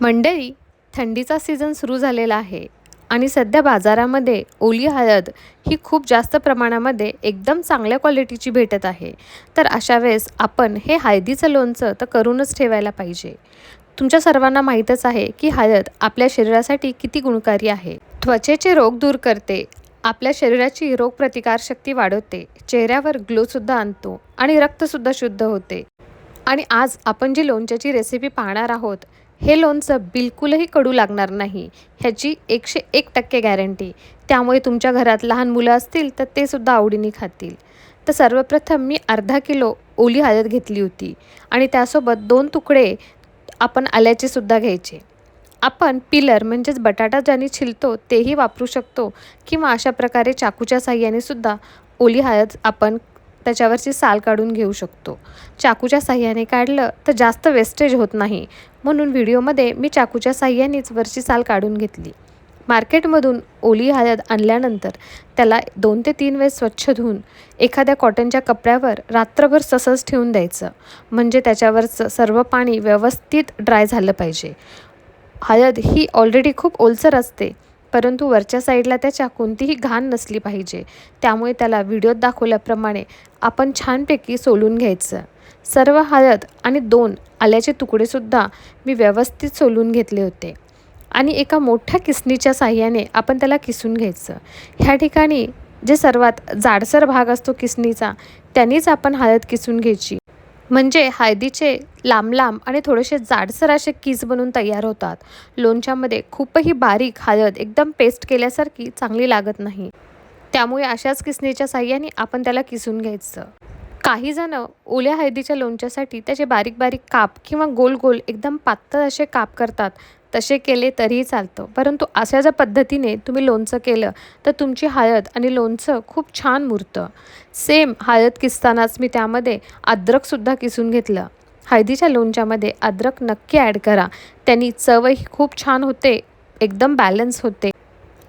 मंडळी थंडीचा सीझन सुरू झालेला आहे आणि सध्या बाजारामध्ये ओली हळद ही खूप जास्त प्रमाणामध्ये एकदम चांगल्या क्वालिटीची भेटत आहे. तर अशा वेळेस आपण हे हळदीचं लोणचं तर करूनच ठेवायला पाहिजे. तुमच्या सर्वांना माहीतच आहे की हळद आपल्या शरीरासाठी किती गुणकारी आहे. त्वचेचे रोग दूर करते आपल्या शरीराची रोगप्रतिकारशक्ती वाढवते चेहऱ्यावर ग्लोसुद्धा आणतो आणि रक्तसुद्धा शुद्ध होते. आणि आज आपण जी लोणच्याची रेसिपी पाहणार आहोत हे लोणचं बिलकुलही कडू लागणार नाही. ह्याची एकशे एक टक्के गॅरंटी त्यामुळे तुमच्या घरात लहान मुलं असतील तर ते सुद्धा आवडीने खातील. तर सर्वप्रथम मी अर्धा किलो ओली हळद घेतली होती आणि त्यासोबत दोन तुकडे आपण आल्याचे सुद्धा घ्यायचे. आपण पिलर म्हणजेच बटाटा ज्याने छिलतो तेही वापरू शकतो किंवा अशा प्रकारे चाकूच्या साह्याने सुद्धा ओली हळद आपण त्याच्यावरची साल काढून घेऊ शकतो. चाकूच्या साह्याने काढलं तर जास्त वेस्टेज होत नाही. म्हणून व्हिडिओमध्ये मी चाकूच्या साह्यानेच वरची साल काढून घेतली. मार्केटमधून ओली हळद आणल्यानंतर त्याला दोन ते तीन वेळेस स्वच्छ धुवून एखाद्या कॉटनच्या कपड्यावर रात्रभर तसंच ठेवून द्यायचं. म्हणजे त्याच्यावरचं सर्व पाणी व्यवस्थित ड्राय झालं पाहिजे. हळद ही ऑलरेडी खूप ओलसर असते. परंतु वरच्या साईडला त्याच्या कोणतीही घाण नसली पाहिजे. त्यामुळे त्याला व्हिडिओत दाखवल्याप्रमाणे आपण छानपैकी सोलून घ्यायचं. सर्व हळद आणि दोन आल्याचे तुकडेसुद्धा मी व्यवस्थित सोलून घेतले होते. आणि एका मोठ्या किसणीच्या साह्याने आपण त्याला किसून घ्यायचं. ह्या ठिकाणी जे सर्वात जाडसर भाग असतो किसणीचा त्यांनीच आपण हळद किसून घ्यायची. म्हणजे हळदीचे लांब लांब आणि थोडेसे जाडसर असे कीज बनून तयार होतात. लोणच्यामध्ये खूपही बारीक हळद एकदम पेस्ट केल्यासारखी चांगली लागत नाही. त्यामुळे अशाच किसणीच्या साह्याने आपण त्याला किसून घ्यायचं. काही जणं ओल्या हळदीच्या लोणच्यासाठी त्याचे बारीक बारीक काप किंवा गोल गोल एकदम पातळ असे काप करतात. तसे केले तरीही चालतं. परंतु अशा ज्या पद्धतीने तुम्ही लोणचं केलं तर तुमची हळद आणि लोणचं खूप छान मुरतं. सेम हळद किसतानाच मी त्यामध्ये अद्रकसुद्धा किसून घेतलं. हळदीच्या लोणच्यामध्ये अद्रक नक्की ॲड करा. त्यांनी चवही खूप छान होते एकदम बॅलन्स होते.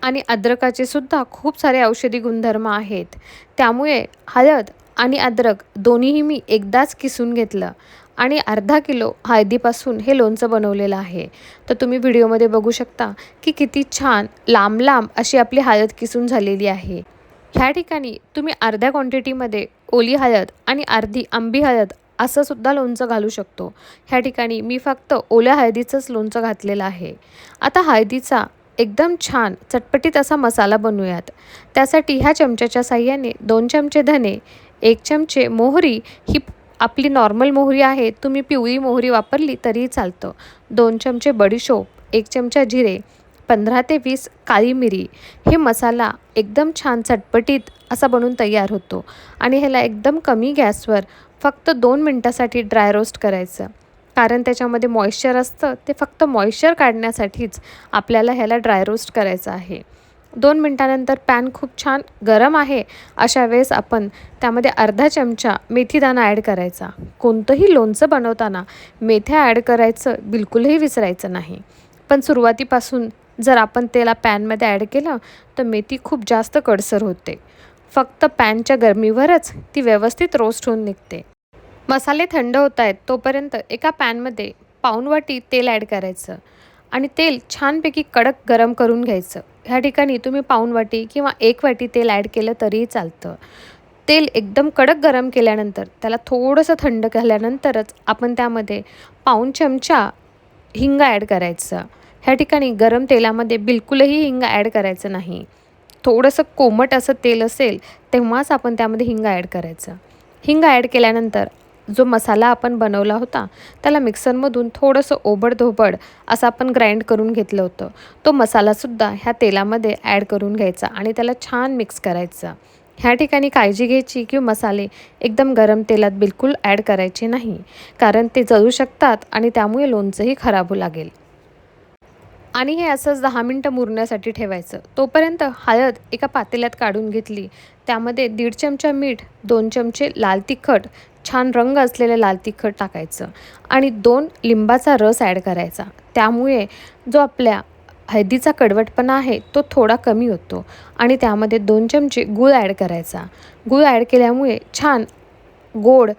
आणि अद्रकाचे सुद्धा खूप सारे औषधी गुणधर्म आहेत. त्यामुळे हळद आणि अद्रक दोन्हीही मी एकदाच किसून घेतलं. आणि अर्धा किलो हळदीपासून हे लोणचं बनवलेलं आहे. तर तुम्ही व्हिडिओमध्ये बघू शकता की किती छान लांब लांब अशी आपली हळद किसून झालेली आहे. ह्या ठिकाणी तुम्ही अर्ध्या क्वांटिटीमध्ये ओली हळद आणि अर्धी आंबी हळद असं सुद्धा लोणचं घालू शकतो. ह्या ठिकाणी मी फक्त ओल्या हळदीचंच लोणचं घातलेलं आहे. आता हळदीचा एकदम छान चटपटीत असा मसाला बनवूयात. त्यासाठी ह्या चमच्याच्या साह्याने दोन चमचे धने एक चमचे मोहरी ही आपली नॉर्मल मोहरी आहे. तुम्ही पिवळी मोहरी वापरली तरीही चालतं. दोन चमचे बडीशोप एक चमचा जिरे पंधरा ते वीस काळी मिरी. हे मसाला एकदम छान चटपटीत असा बनून तयार होतो. आणि ह्याला एकदम कमी गॅसवर फक्त दोन मिनटासाठी ड्राय रोस्ट करायचं. कारण त्याच्यामध्ये मॉइश्चर असतं ते फक्त मॉइश्चर काढण्यासाठीच आपल्याला ह्याला ड्राय रोस्ट करायचं आहे. दोन मिनटानंतर पॅन खूप छान गरम आहे. अशा वेळेस आपण त्यामध्ये अर्धा चमचा मेथीदाणा ॲड करायचा. कोणतंही लोणचं बनवताना मेथ्या ॲड करायचं बिलकुलही विसरायचं नाही. पण सुरुवातीपासून जर आपण त्याला पॅनमध्ये ॲड केलं तर मेथी खूप जास्त कडसर होते. फक्त पॅनच्या गरमीवरच ती व्यवस्थित रोस्ट होऊन निघते. मसाले थंड होत आहेत तोपर्यंत एका पॅनमध्ये पाऊन वाटी तेल ॲड करायचं आणि तेल छानपैकी कडक गरम करून घ्यायचं. ह्या ठिकाणी तुम्ही पाऊण वाटी किंवा एक वाटी तेल ॲड केलं तरीही चालतं. तेल एकदम कडक गरम केल्यानंतर त्याला थोडंसं थंड केल्यानंतरच आपण त्यामध्ये पाऊन चमचा हिंग ॲड करायचं. ह्या ठिकाणी गरम तेलामध्ये बिलकुलही हिंग ॲड करायचं नाही. थोडंसं कोमट असं तेल असेल तेव्हाच आपण त्यामध्ये हिंग ॲड करायचं. हिंग ॲड केल्यानंतर जो मसाला आपण बनवला होता त्याला मिक्सरमधून थोडंसं ओबडधोबड असं आपण ग्राइंड करून घेतलं होतं. तो मसालासुद्धा ह्या तेलामध्ये ॲड करून घ्यायचा आणि त्याला छान मिक्स करायचा. ह्या ठिकाणी काळजी घ्यायची की मसाले एकदम गरम तेलात बिलकुल ॲड करायचे नाही कारण ते जळू शकतात आणि त्यामुळे लोणचंही खराब होऊ लागेल. आणि हे असंच दहा मिनटं मुरण्यासाठी ठेवायचं. तोपर्यंत हळद एका पातेल्यात काढून घेतली. त्यामध्ये दीड चमचा मीठ दोन चमचे लाल तिखट छान रंग असलेलं लाल तिखट टाकायचं आणि दोन लिंबाचा रस ॲड करायचा. त्यामुळे जो आपल्या हळदीचा कडवटपणा आहे तो थोडा कमी होतो आणि त्यामध्ये दोन चमचे गूळ ॲड करायचा. गूळ ॲड केल्यामुळे छान गोड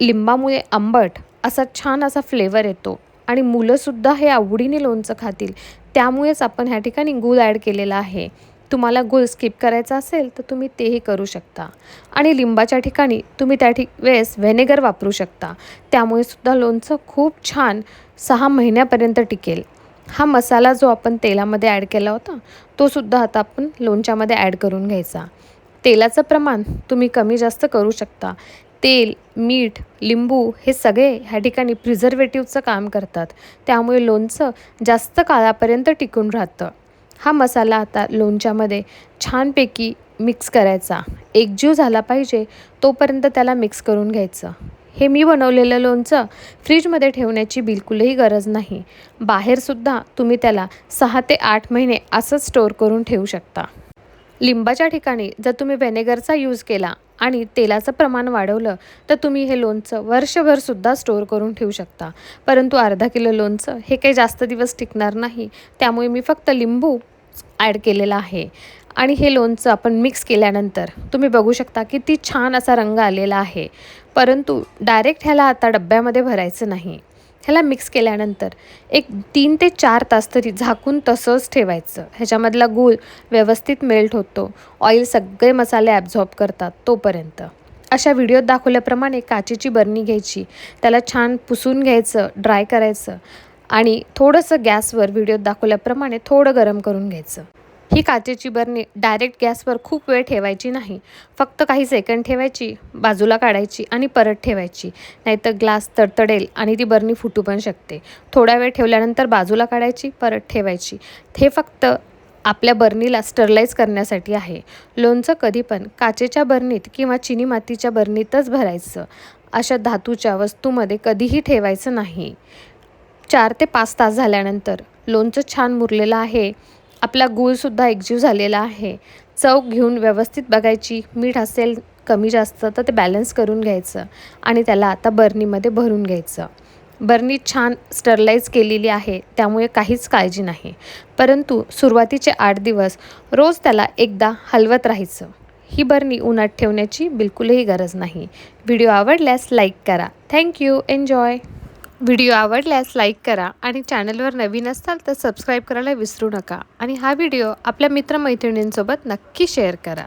लिंबामुळे आंबट असा छान असा फ्लेवर येतो आणि मुलंसुद्धा हे आवडीने लोणचं खातील. त्यामुळेच आपण ह्या ठिकाणी गूळ ॲड केलेला आहे. तुम्हाला गूळ स्किप करायचा असेल तर तुम्ही तेही करू शकता. आणि लिंबाच्या ठिकाणी तुम्ही त्या ठिक वेळेस व्हेनेगर वापरू शकता. त्यामुळे सुद्धा लोणचं खूप छान सहा महिन्यापर्यंत टिकेल. हा मसाला जो आपण तेलामध्ये ॲड केला होता तो सुद्धा आता आपण लोणच्यामध्ये ॲड करून घ्यायचा. तेलाचं प्रमाण तुम्ही कमी जास्त करू शकता. तेल मीठ लिंबू हे सगळे ह्या ठिकाणी प्रिझर्वेटिव्हचं काम करतात. त्यामुळे लोणचं जास्त काळापर्यंत टिकून राहतं. हा मसाला आता लोणच्यामध्ये छानपैकी मिक्स करायचा. एकजीव झाला पाहिजे तोपर्यंत त्याला मिक्स करून घ्यायचं. हे मी बनवलेलं लोणचं फ्रीजमध्ये ठेवण्याची बिलकुलही गरज नाही. बाहेरसुद्धा तुम्ही त्याला सहा ते आठ महिने असंच स्टोअर करून ठेवू शकता. लिंबाच्या ठिकाणी जर तुम्ही व्हेनेगरचा यूज केला आणि तेलाचं प्रमाण वाढवलं तर तुम्ही हे लोणचं वर्षभरसुद्धा स्टोअर करून ठेवू शकता. परंतु अर्धा किलो लोणचं हे काही जास्त दिवस टिकणार नाही त्यामुळे मी फक्त लिंबू ॲड केलेला आहे. आणि हे लोणचं आपण मिक्स केल्यानंतर तुम्ही बघू शकता किती छान असा रंग आलेला आहे. परंतु डायरेक्ट ह्याला आता डब्यामध्ये भरायचं नाही. ह्याला मिक्स केल्यानंतर एक तीन ते चार तास तरी झाकून तसंच ठेवायचं. ह्याच्यामधला गूळ व्यवस्थित मेल्ट होतो. ऑइल सगळे मसाले ॲब्झॉर्ब करतात तोपर्यंत. अशा व्हिडिओत दाखवल्याप्रमाणे काचेची बरणी घ्यायची त्याला छान पुसून घ्यायचं ड्राय करायचं आणि थोडंसं गॅसवर व्हिडिओत दाखवल्याप्रमाणे थोडं गरम करून घ्यायचं. ही काचेची बरणी डायरेक्ट गॅसवर खूप वेळ ठेवायची नाही. फक्त काही सेकंड ठेवायची बाजूला काढायची आणि परत ठेवायची. नाहीतर ग्लास तडतडेल आणि ती बरणी फुटू पण शकते. थोडा वेळ ठेवल्यानंतर बाजूला काढायची परत ठेवायची. हे फक्त आपल्या बर्नीला स्टरलाइज करण्यासाठी आहे. लोणचं कधी पण काचेच्या बरणीत किंवा चिनी मातीच्या बरणीतच भरायचं. अशा धातूच्या वस्तूमध्ये कधीही ठेवायचं नाही. चार ते पाच तास झाल्यानंतर लोणचं छान मुरलेलं आहे. आपला गूळसुद्धा एकजीव झालेला आहे. चव घेऊन व्यवस्थित बघायची मीठ असेल कमी जास्त तर ते बॅलन्स करून घ्यायचं आणि त्याला आता बर्नीमध्ये भरून घ्यायचं. बर्नी छान स्टरलाईज केलेली आहे त्यामुळे काहीच काळजी नाही. परंतु सुरुवातीचे आठ दिवस रोज त्याला एकदा हलवत राहायचं. ही बर्नी उन्हात ठेवण्याची बिलकुलही गरज नाही. व्हिडिओ आवडल्यास लाईक करा. थँक्यू एन्जॉय व्हिडिओ आवडल्यास लाईक करा आणि चॅनलवर नवीन असाल तर सबस्क्राईब करायला विसरू नका. आणि हा व्हिडिओ आपल्या मित्रमैत्रिणींसोबत नक्की शेअर करा.